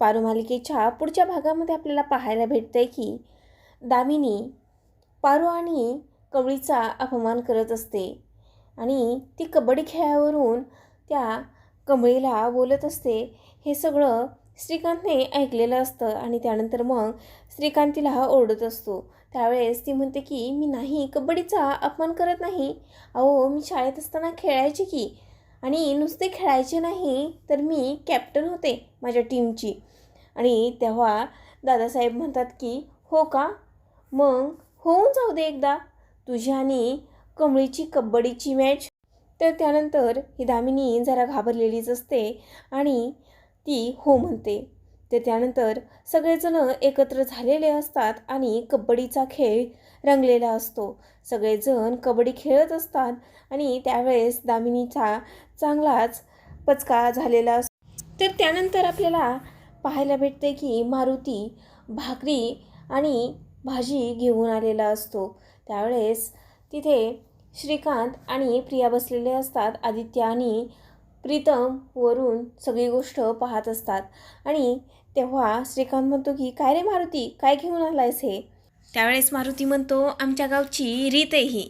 पारुमालिकेच्या पुढच्या भागामध्ये आपल्याला पाहायला भेटतंय की दामिनी पारू आणि कवळीचा अपमान करत असते आणि ती कबड्डी खेळावरून त्या कमळीला बोलत असते. हे सगळं श्रीकांतने ऐकलेलं असतं आणि त्यानंतर मग श्रीकांत तिला ओरडत असतो. त्यावेळेस ती म्हणते की मी नाही कबड्डीचा अपमान करत नाही. अहो मी शाळेत असताना खेळायची की आणि नुसते खेळायचे नाही तर मी कॅप्टन होते माझ्या टीमची आणि तेव्हा दादासाहेब म्हणतात की हो का? मग होऊन जाऊ दे एकदा. तुझी आणि कमळीची कबड्डीची मॅच तर त्यानंतर ही दामिनी जरा घाबरलेलीच असते आणि ती हो म्हणते. ते त्यानंतर सगळेजण एकत्र झालेले असतात आणि कबड्डीचा खेळ रंगलेला असतो. सगळेजण कबड्डी खेळत असतात आणि त्यावेळेस दामिनीचा चांगलाच पचका झालेला असतो तर त्यानंतर आपल्याला पाहायला भेटते की मारुती भाकरी आणि भाजी घेऊन आलेला असतो. त्यावेळेस तिथे श्रीकांत आणि प्रिया बसलेले असतात. आदित्य आणि प्रीतम वरून सगळी गोष्ट पाहत असतात. आणि तेव्हा श्रीकांत म्हणतो की काय रे मारुती? काय घेऊन आलायस हे? त्यावेळेस मारुती म्हणतो आमच्या गावची रीत आहे ही.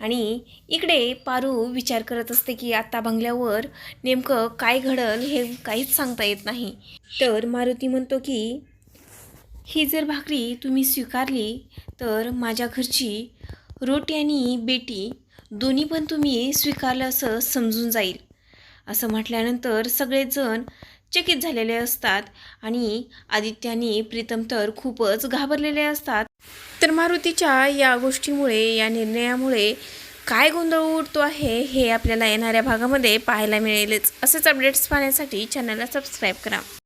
आणि इकडे पारू विचार करत असते की आत्ता बंगल्यावर नेमकं काय घडल हे काहीच सांगता येत नाही. तर मारुती म्हणतो की ही जर भाकरी तुम्ही स्वीकारली तर माझ्या घरची रोटी आणि बेटी दोन्ही पण तुम्ही स्वीकारलं असं समजून जाईल. असं म्हटल्यानंतर सगळेजण चकित झालेले असतात आणि आदित्यानी प्रीतम तर खूपच घाबरलेले असतात. तर मारुतीच्या या गोष्टीमुळे या निर्णयामुळे काय गोंधळ उडतो आहे हे आपल्याला येणाऱ्या भागामध्ये पाहायला मिळेलच. असेच अपडेट्स पाहण्यासाठी चॅनलला सबस्क्राईब करा.